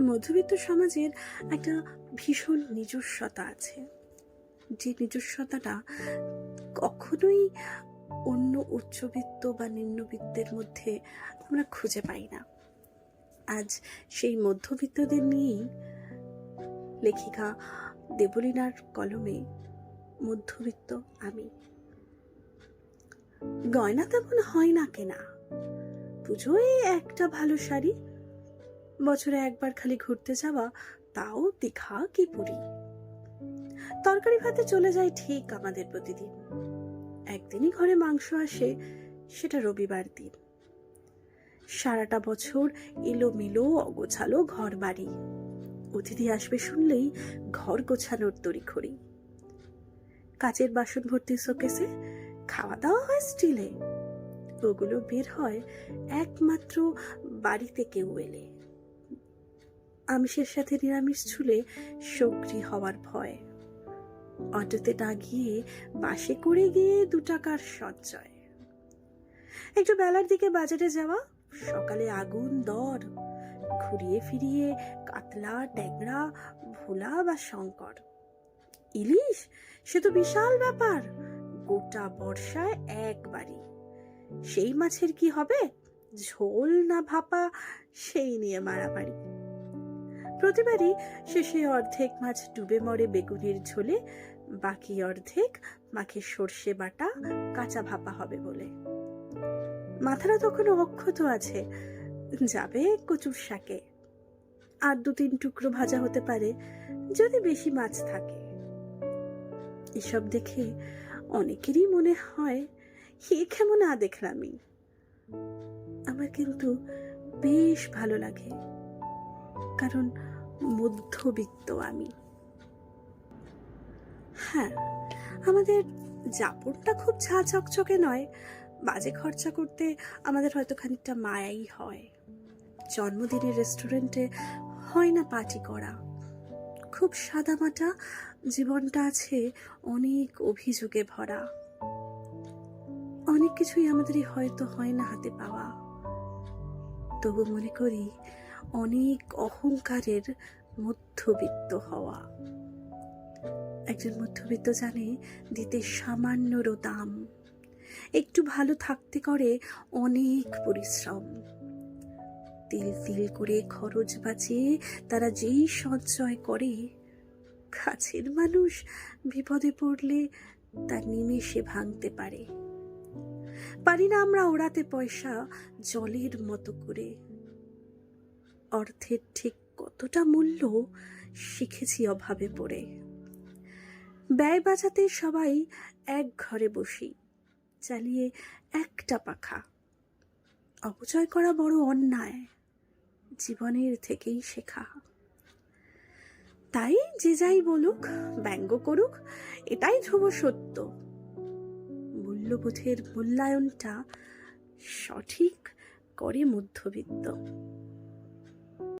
মধ্যবিত্ত সমাজের একটা ভীষণ নিজস্বতা আছে। যে নিজস্বতাটা কখনোই অন্য উচ্চবিত্ত বা নিম্নবিত্তের মধ্যে আমরা খুঁজে পাই না। আজ সেই মধ্যবিত্তদের নিয়েই লেখিকা দেবলীনার কলমে মধ্যবিত্ত আমি। গয়না তেমন হয় না কেনা। পুজোয় একটা ভালো শাড়ি বছরে একবার খালি ঘুরতে যাওয়া, তাও দীঘা কি পুরী? তরকারি ভাতে চলে যায় ঠিক আমাদের প্রতিদিন। একদিনই ঘরে মাংস আসে, সেটা রবিবার দিন। সারাটা বছর এলোমেলো, অগোছালো ঘর বাড়ি অতিথি আসবে শুনলেই ঘর গোছানোর তড়িখড়ি কাচের বাসন ভর্তি শোকেসে খাওয়া দাওয়া হয় স্টিলে। ওগুলো বের হয় একমাত্র বাড়িতে কেউ এলে। আমিষের সাথে নিরামিষ ছুলে সক্রি হওয়ার ভয়। অটোতে না গিয়ে বাসে করে গিয়ে দু টাকার সঞ্চয়। একটু বেলার দিকে বাজারে যাওয়া, সকালে আগুন, দর, ঘুরিয়ে ফিরিয়ে কাতলা, ট্যাংরা, ভোলা বা শঙ্কর। ইলিশ? সে তো বিশাল ব্যাপার। গোটা বর্ষায় একবারই। সেই মাছের কি হবে? ঝোল না ভাপা, সেই নিয়ে মারামারি। প্রতিবারই শেষে অর্ধেক মাছ ডুবে মরে বেগুনের ঝোলে, বাকি অর্ধেক মাখে সর্ষে বাটা, কাঁচা ভাপা হবে বলে। মাথাটা তখন অক্ষত আছে। যাবে কচুর শাকে। আর দু তিন টুকরো ভাজা হতে পারে, যদি বেশি মাছ থাকে। এসব দেখে অনেকেরই মনে হয়, হে কেমন না দেখলামই আমার কিন্তু বেশ ভালো লাগে। কারণ মধ্যবিত্ত আমি। হ্যাঁ আমাদের জাপড়টা খুব ঝা চকচকে নয়। বাজে খরচা করতে আমাদের হয়তো খানিকটা মায়াই হয়। জন্মদিনের রেস্টুরেন্টে হয় না পার্টি করা। খুব সাদামাটা জীবনটা আছে অনেক অভিযোগে ভরা। অনেক কিছুই আমাদেরই হয়তো হয় না হাতে পাওয়া। তবু মনে করি অনেক অহংকারের মধ্যবিত্ত হওয়া। একজন মধ্যবিত্ত জানে দিতে সামান্যরও দাম। একটু ভালো থাকতে করে অনেক পরিশ্রম। তিল তিল করে খরচ বাঁচিয়ে তারা যেই সঞ্চয় করে, কাছের মানুষ বিপদে পড়লে তা নিমেষে ভাঙতে পারে। পারি না আমরা ওড়াতে পয়সা জলের মতো করে। অর্থের ঠিক কতটা মূল্য শিখেছি অভাবে পড়ে। ব্যয় বাঁচাতে সবাই এক ঘরে বসি, চালিয়ে একটা পাখা। অপচয় করা বড় অন্যায়, জীবনের থেকেই শেখা। তাই যে যাই বলুক, ব্যঙ্গ করুক, এটাই ধ্রুব সত্য। মূল্যবোধের মূল্যায়নটা সঠিক করে মধ্যবিত্ত।